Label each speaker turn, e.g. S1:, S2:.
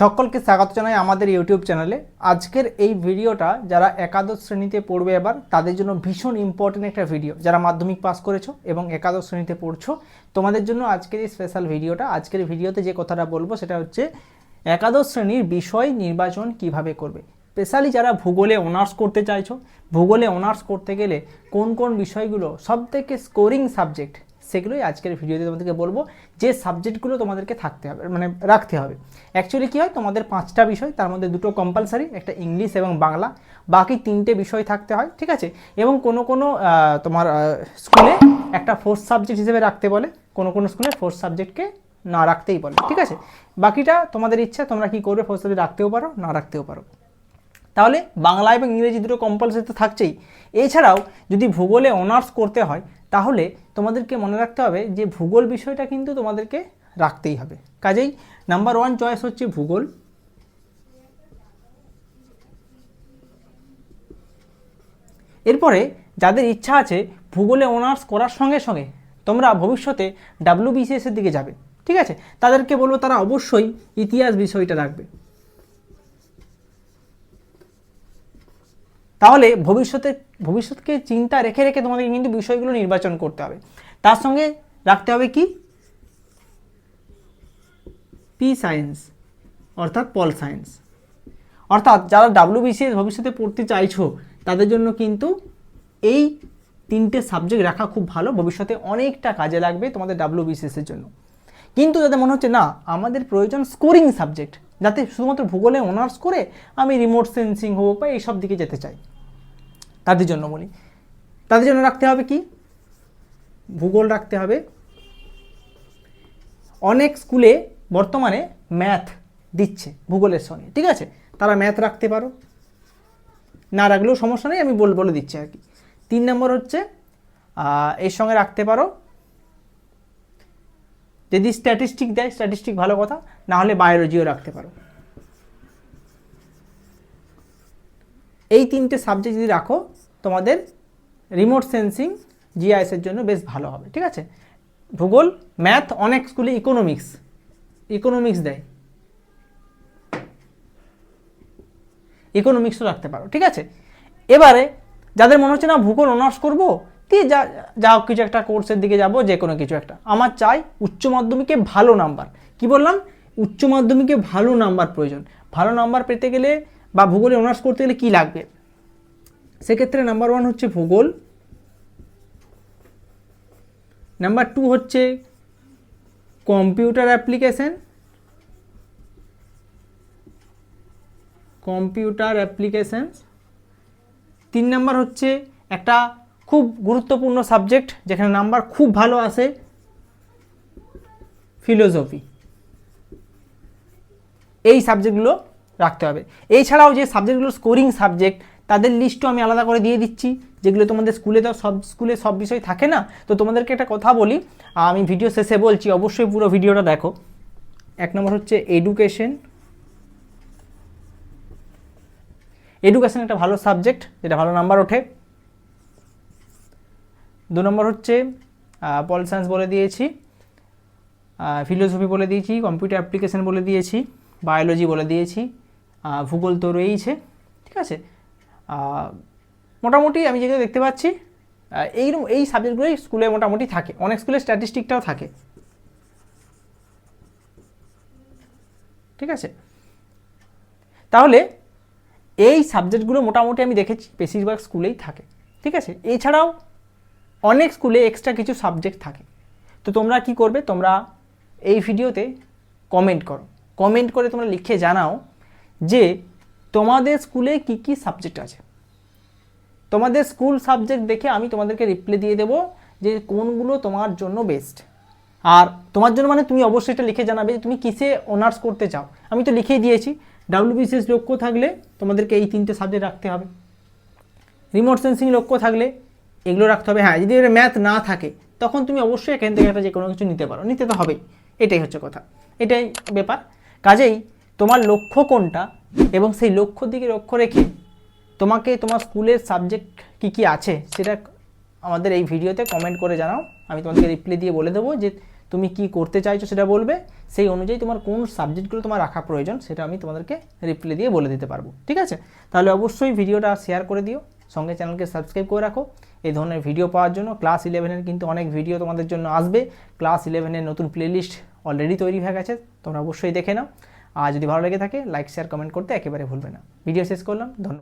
S1: সকলকে স্বাগত জানাই আমাদের ইউটিউব চ্যানেলে আজকের এই ভিডিওটা যারা একাদশ শ্রেণীতে পড়বে এবার, তাদের জন্য ভীষণ ইম্পর্টেন্ট একটা ভিডিও যারা মাধ্যমিক পাস করেছ এবং একাদশ শ্রেণীতে পড়ছো, তোমাদের জন্য আজকের এই স্পেশাল ভিডিওটা আজকের ভিডিওতে যে কথাটা বলব, সেটা হচ্ছে একাদশ শ্রেণির বিষয় নির্বাচন কীভাবে করবে? স্পেশালি যারা ভূগোলে অনার্স করতে চাইছো, ভূগোলে অনার্স করতে গেলে কোন কোন বিষয়গুলো সবথেকে স্কোরিং সাবজেক্ট সেগুলোই আজকের ভিডিওতে তোমাদেরকে বলব। যে সাবজেক্টগুলো তোমাদেরকে থাকতে হবে মানে রাখতে হবে। অ্যাকচুয়ালি কী হয়, তোমাদের পাঁচটা বিষয়, তার মধ্যে দুটো কম্পালসারি একটা ইংলিশ এবং বাংলা। বাকি তিনটে বিষয় থাকতে হয়, ঠিক আছে? এবং কোনো কোনো তোমার স্কুলে একটা ফোর্থ সাবজেক্ট হিসেবে রাখতে বলে, কোনো কোনো স্কুলে ফোর্থ সাবজেক্টকে না রাখতেই বলে, ঠিক আছে? বাকিটা তোমাদের ইচ্ছা, তোমরা কি করবে ফোর্থ সাবজেক্ট রাখতেও পারো, না রাখতেও পারো। তাহলে বাংলা এবং ইংরেজি দুটো কম্পালসারি তো থাকছেই। এছাড়াও যদি ভূগোলে অনার্স করতে হয় তাহলে তোমাদেরকে মনে রাখতে হবে যে ভূগোল বিষয়টা কিন্তু তোমাদেরকে রাখতেই হবে। কাজেই নাম্বার ওয়ান চয়েস হচ্ছে ভূগোল। এরপরে যাদের ইচ্ছা আছে ভূগোলে অনার্স করার সঙ্গে সঙ্গে তোমরা ভবিষ্যতে ডাব্লিউবিসিএস এর দিকে যাবে, ঠিক আছে? তাদেরকে বলব তারা অবশ্যই ইতিহাস বিষয়টা রাখবে। তাহলে ভবিষ্যতে, ভবিষ্যৎকে চিন্তা রেখে রেখে তোমাদের কিন্তু বিষয়গুলো নির্বাচন করতে হবে। তার সঙ্গে রাখতে হবে কি? পি সায়েন্স অর্থাৎ পল সায়েন্স অর্থাৎ যারা ডাব্লিউবিসিএস ভবিষ্যতে পড়তে চাইছো, তাদের জন্য কিন্তু এই তিনটে সাবজেক্ট রাখা খুব ভালো। ভবিষ্যতে অনেকটা কাজে লাগবে তোমাদের ডাব্লিউবিসিএস এর জন্য। কিন্তু যাদের মনে হচ্ছে, না, আমাদের প্রয়োজন স্কোরিং সাবজেক্ট যাতে শুধুমাত্র ভূগোলে অনার্স করে আমি রিমোট সেন্সিং হোক বা এইসব দিকে যেতে চাই। তাদের জন্য বলি। তাদের জন্য রাখতে হবে কি? ভূগোল রাখতে হবে। অনেক স্কুলে বর্তমানে ম্যাথ দিচ্ছে ভূগোলের সঙ্গে, ঠিক আছে? তারা ম্যাথ রাখতে পারো। না রাখলেও সমস্যা নেই, আমি বল, বলে দিচ্ছি আর কি। তিন নম্বর হচ্ছে এর সঙ্গে রাখতে পারো। যদি স্ট্যাটিস্টিক দেয় স্ট্যাটিস্টিক ভালো কথা, না হলে বায়োলজিও রাখতে পারো। এই তিনটে সাবজেক্ট যদি রাখো, তোমাদের রিমোট সেন্সিং জিআইএসের জন্য বেশ ভালো হবে, ঠিক আছে? ভূগোল ম্যাথ অনেক স্কুলে ইকোনমিক্স ইকোনমিক্স দেয়। ইকোনমিক্সও রাখতে পারো, ঠিক আছে? এবারে যাদের মনে হচ্ছে, না, ভূগোল অনার্স করব, দিয়ে যা যা কিছু একটা কোর্সের দিকে যাব, যে কোনো কিছু একটা। আমার চাই উচ্চ মাধ্যমিকে ভালো নাম্বার কি বললাম? উচ্চ মাধ্যমিকে ভালো নাম্বার প্রয়োজন। ভালো নাম্বার পেতে গেলে বা ভূগোলে অনার্স করতে গেলে কী লাগবে? সেক্ষেত্রে নাম্বার ওয়ান হচ্ছে ভূগোল। নাম্বার টু হচ্ছে কম্পিউটার অ্যাপ্লিকেশান কম্পিউটার অ্যাপ্লিকেশান তিন নাম্বার হচ্ছে একটা খুব গুরুত্বপূর্ণ সাবজেক্ট যেখানে নাম্বার খুব ভালো আসে। ফিলোসফি এই সাবজেক্টগুলো রাখতে হবে। এছাড়াও যে সাবজেক্টগুলো স্কোরিং সাবজেক্ট তাদের লিস্টও আমি আলাদা করে দিয়ে দিচ্ছি। যেগুলো তোমাদের স্কুলে তো সব স্কুলে সব বিষয় থাকে না? তো তোমাদেরকে একটা কথা বলি, আমি ভিডিও শেষে বলছি, অবশ্যই পুরো ভিডিওটা দেখো। এক নম্বর হচ্ছে এডুকেশন এডুকেশন একটা ভালো সাবজেক্ট যেটা ভালো নাম্বার ওঠে। দু নম্বর হচ্ছে পল সায়েন্স বলে দিয়েছি ফিলোসফি বলে দিয়েছি কম্পিউটার অ্যাপ্লিকেশন বলে দিয়েছি বায়োলজি বলে দিয়েছি। ভূগোল তো রয়েইছে, ঠিক আছে? মোটামুটি আমি যেগুলো দেখতে পাচ্ছি এইরকম এই সাবজেক্টগুলোই স্কুলে মোটামুটি থাকে, অনেক স্কুলে স্ট্যাটিস্টিকটাও থাকে। ঠিক আছে? তাহলে এই সাবজেক্টগুলো মোটামুটি আমি দেখেছি, বেশিরভাগ স্কুলেই থাকে, ঠিক আছে? এছাড়াও অনেক স্কুলে এক্সট্রা কিছু সাবজেক্ট থাকে। তো তোমরা কি করবে, তোমরা এই ভিডিওতে কমেন্ট করো। কমেন্ট করে তোমরা লিখে জানাও যে তোমাদের স্কুলে কি কি সাবজেক্ট আছে। তোমাদের স্কুল সাবজেক্ট দেখে আমি তোমাদেরকে রিপ্লাই দিয়ে দেবো যে কোনগুলো তোমার জন্য বেস্ট আর তোমার জন্য মানে তুমি অবশ্যই এটা লিখে জানাবে যে তুমি কিসে অনার্স করতে চাও। আমি তো লিখেই দিয়েছি ডাব্লিউবিসিএস লক্ষ্য থাকলে তোমাদেরকে এই তিনটে সাবজেক্ট রাখতে হবে। রিমোট সেন্সিং লক্ষ্য থাকলে এগুলো রাখতে হবে। হ্যাঁ যদি ম্যাথ না থাকে, তখন তুমি অবশ্যই এখান থেকে একটা যে কোনো কিছু নিতে পারো। নিতে তো হবেই, এটাই হচ্ছে কথা। এটাই ব্যাপার। কাজেই তোমার লক্ষ্য কোনটা এবং সেই লক্ষ্যর দিকে লক্ষ্য রেখে তোমাকে তোমার স্কুলের সাবজেক্ট কি কি আছে সেটা আমাদের এই ভিডিওতে কমেন্ট করে জানাও। আমি তোমাদেরকে রিপ্লাই দিয়ে বলে দেবো যে তুমি কি করতে চাইছো সেটা বলবে। সেই অনুযায়ী তোমার কোন সাবজেক্টগুলো তোমার রাখা প্রয়োজন সেটা আমি তোমাদেরকে রিপ্লাই দিয়ে বলে দিতে পারব। ঠিক আছে? তাহলে অবশ্যই ভিডিওটা শেয়ার করে দিও। সঙ্গে চ্যানেলকে সাবস্ক্রাইব করে রাখো। এই ধরনের ভিডিও পাওয়ার জন্য ক্লাস ইলেভেনের কিন্তু অনেক ভিডিও তোমাদের জন্য আসবে। ক্লাস ইলেভেনের নতুন প্লেলিস্ট অলরেডি তৈরি হয়ে গেছে। তোমরা অবশ্যই দেখে নাও। আর যদি ভালো লেগে থাকে লাইক শেয়ার কমেন্ট করতে একেবারে ভুলবে না। ভিডিও শেষ করলাম, ধন্যবাদ।